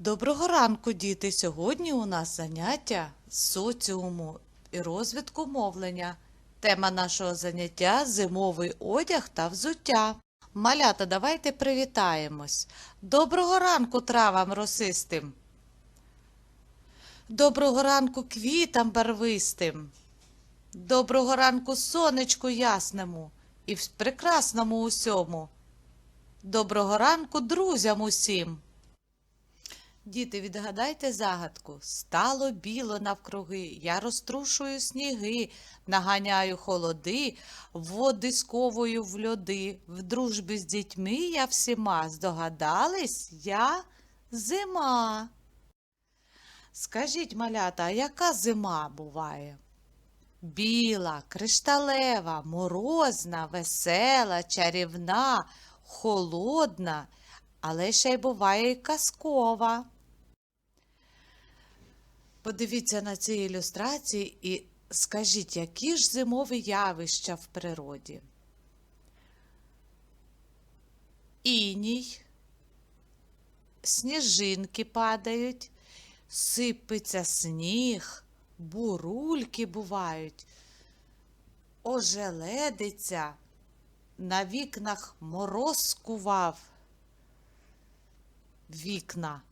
Доброго ранку, діти! Сьогодні у нас заняття соціуму і розвитку мовлення. Тема нашого заняття зимовий одяг та взуття. Малята, давайте привітаємось. Доброго ранку травам росистим. Доброго ранку квітам барвистим. Доброго ранку сонечку ясному і прекрасному усьому. Доброго ранку друзям усім. Діти, відгадайте загадку. Стало біло навкруги, я розтрушую сніги, наганяю холоди, води сковую в льоди. В дружбі з дітьми я всіма здогадались, я зима. Скажіть, малята, а яка зима буває? Біла, кришталева, морозна, весела, чарівна, холодна, але ще й буває і казкова. Подивіться на ці ілюстрації і скажіть, які ж зимові явища в природі? Іній, сніжинки падають, сипеться сніг, бурульки бувають, ожеледиться, на вікнах мороз скував вікна.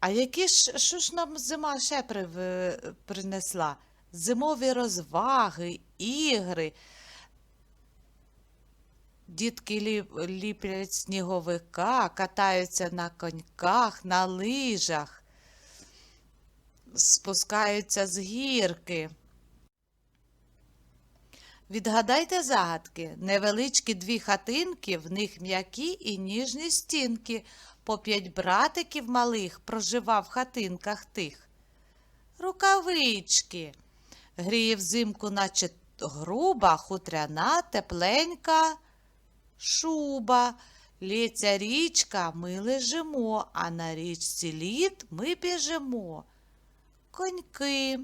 А які ж, що ж нам зима ще при, принесла? Зимові розваги, ігри. Дітки ліп, ліплять сніговика, катаються на коньках, на лижах, спускаються з гірки. Відгадайте загадки. Невеличкі дві хатинки, в них м'які і ніжні стінки. По п'ять братиків малих проживав в хатинках тих. Рукавички. Гріє взимку, наче груба, хутряна, тепленька шуба. Лється річка, ми лежимо, а на річці лід ми біжимо. Коньки.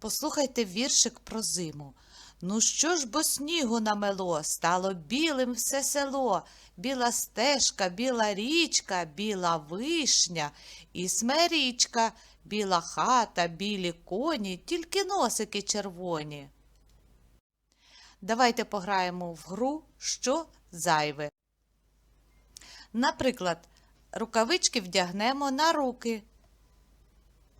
Послухайте віршик про зиму. Ну що ж бо снігу намело, стало білим все село, біла стежка, біла річка, біла вишня і смерічка, біла хата, білі коні, тільки носики червоні. Давайте пограємо в гру, що зайве. Наприклад, рукавички вдягнемо на руки,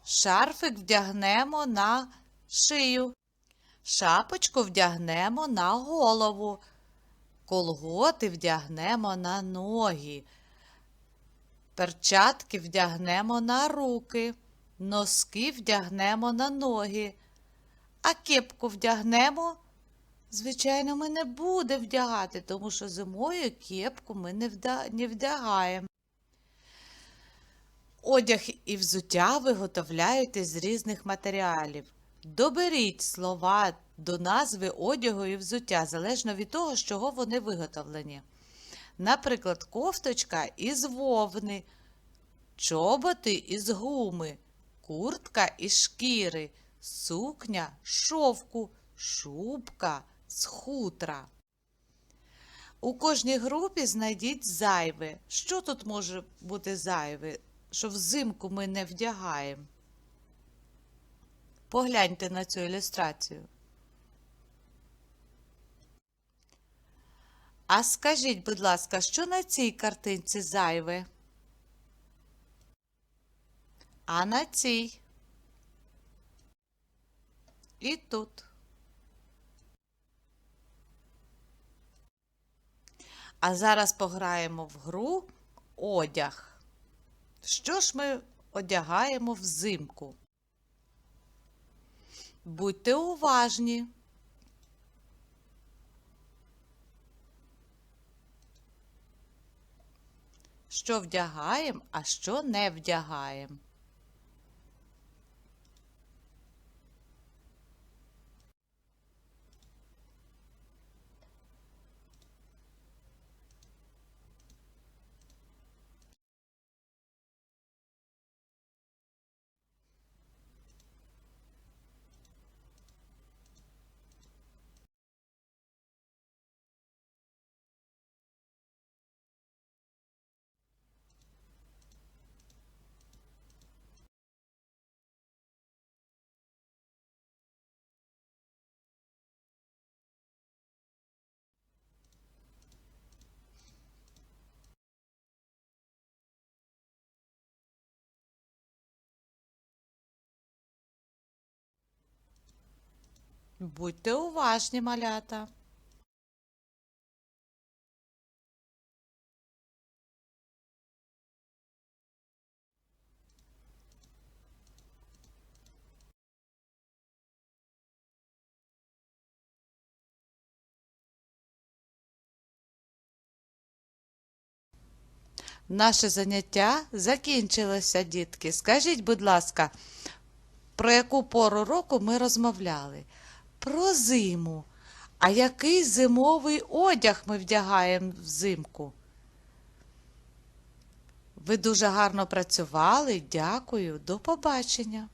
шарфик вдягнемо на шию. Шапочку вдягнемо на голову, колготи вдягнемо на ноги, перчатки вдягнемо на руки, носки вдягнемо на ноги, а кепку вдягнемо. Звичайно, ми не будемо вдягати, тому що зимою кепку ми не, вда... не вдягаємо. Одяг і взуття виготовляють із різних матеріалів. Доберіть слова до назви одягу і взуття, залежно від того, з чого вони виготовлені. Наприклад, кофточка із вовни, чоботи із гуми, куртка із шкіри, сукня шовку, шубка з хутра. У кожній групі знайдіть зайве. Що тут може бути зайве, що взимку ми не вдягаємо? Погляньте на цю ілюстрацію. А скажіть, будь ласка, що на цій картинці зайве? А на цій? І тут. А зараз пограємо в гру одяг. Що ж ми одягаємо взимку? Будьте уважні. Що вдягаємо, а що не вдягаємо. Будьте уважні, малята. Наше заняття закінчилося, дітки. Скажіть, будь ласка, про яку пору року ми розмовляли? Про зиму. А який зимовий одяг ми вдягаємо взимку? Ви дуже гарно працювали. Дякую. До побачення.